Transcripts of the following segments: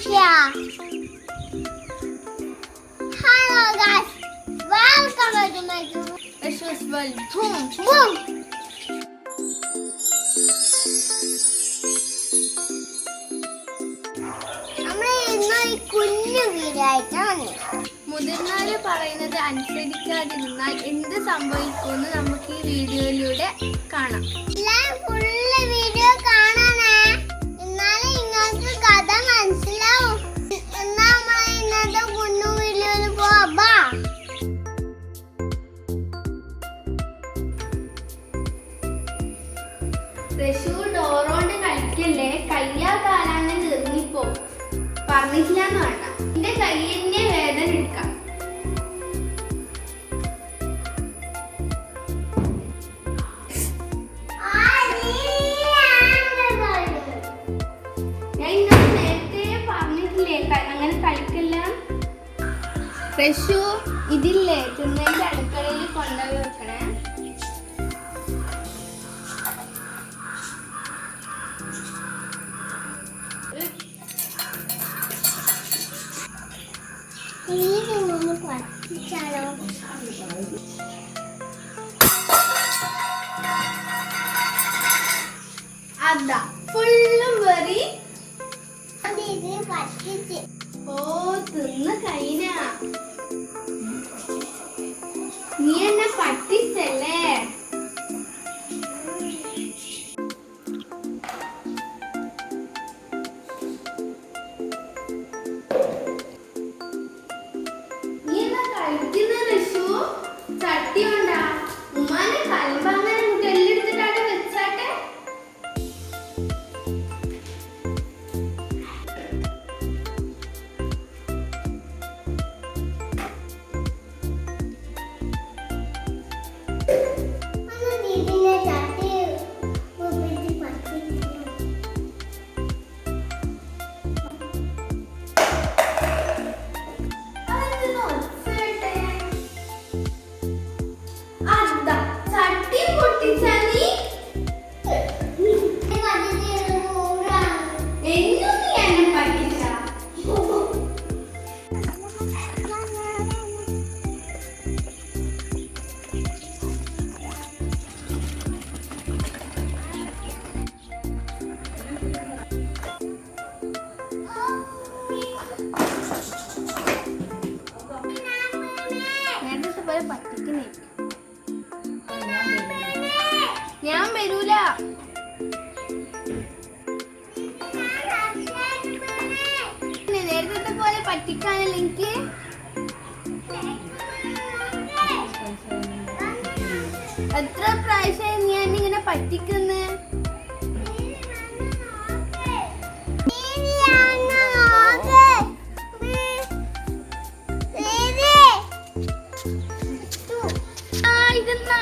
Nokia hello guys welcome to my Precious World. Boom. Boom നമ്മൾ ഇന്ന് ഈ കുഞ്ഞു വീഡിയോ ആയിട്ടാണ് മുതിർന്നവര് പറയുന്നത് അനുസരിക്കാതിരുന്നാൽ എന്ത് സംഭവിക്കുമെന്ന് നമുക്ക് ഈ വീഡിയോയിലൂടെ കാണാം ഫുള്ള് വീഡിയോ കളിക്കല്ലേ കയ്യാ കാലാന്ന് നിർന്നിപ്പോ പറഞ്ഞിട്ടില്ലാന്ന് വേണ്ട. എന്റെ കയ്യിന്റെ വേദന എടുക്കാം. അങ്ങനെ പ്രശു ഇതില്ലേ തിന്നതിന്റെ അതാ ഫുള്ളും വെറി ഓ തിന്ന് കഴിഞ്ഞ നീ എന്നെ പറ്റിച്ചല്ലേ? പറ്റിക്കാനല്ല എനിക്ക് എത്ര പ്രാവശ്യം ഞാൻ ഇങ്ങനെ പറ്റിക്കുന്നേ? ആ ഇതെന്താ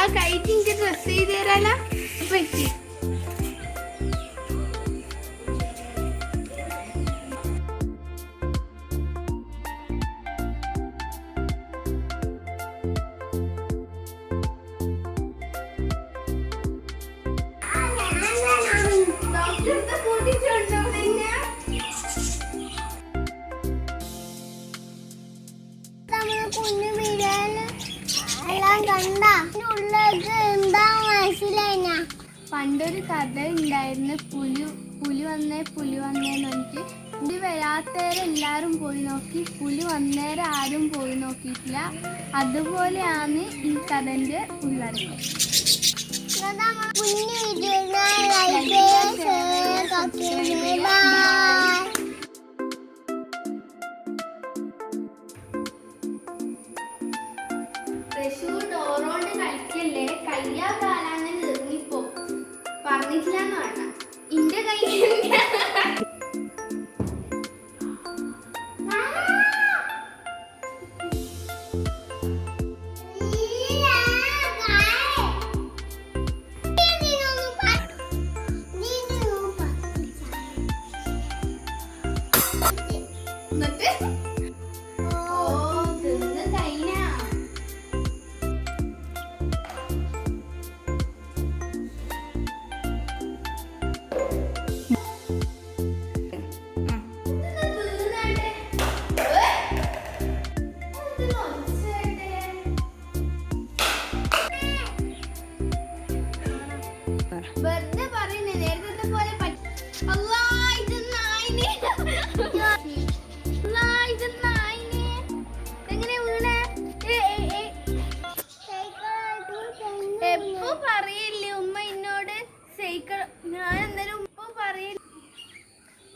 വാ കൈക്ക് എനിക്ക് ഡ്രസ് ചെയ്ത് തരാനാ പറ്റി ഡോക്ടറെ കൂട്ടിട്ടുണ്ടോ നമ്മൾ കുഞ്ഞു വീഡിയോയിൽ എല്ലാം കണ്ട? പണ്ടൊരു കഥ ഉണ്ടായിരുന്നു പുലി പുലി വന്നേ പുലി വന്നേന്ന് പറഞ്ഞിട്ട് പുലി വരാത്തേരം എല്ലാവരും പോയി നോക്കി. പുലി വന്നേരെ ആരും പോയി നോക്കിയിട്ടില്ല. അതുപോലെയാണ് ഈ കഥന്റെ ഉള്ളടക്കം. കുഞ്ഞു വീഡിയോ കളിക്കല്ലേ കയ്യാ കാലാന്ന് നിർന്നിപ്പോ. പറഞ്ഞിട്ടില്ലാന്ന് വേണ്ട ഇന്റെ കൈ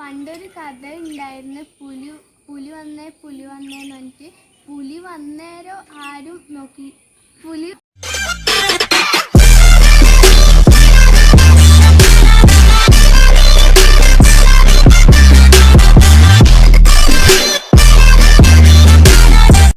പണ്ടൊരു കഥ ഉണ്ടായിരുന്നു പുലി പുലി വന്നേ പുലി വന്നേന്ന് പറഞ്ഞിട്ട് പുലി വന്നേരോ ആരും നോക്കി പുലി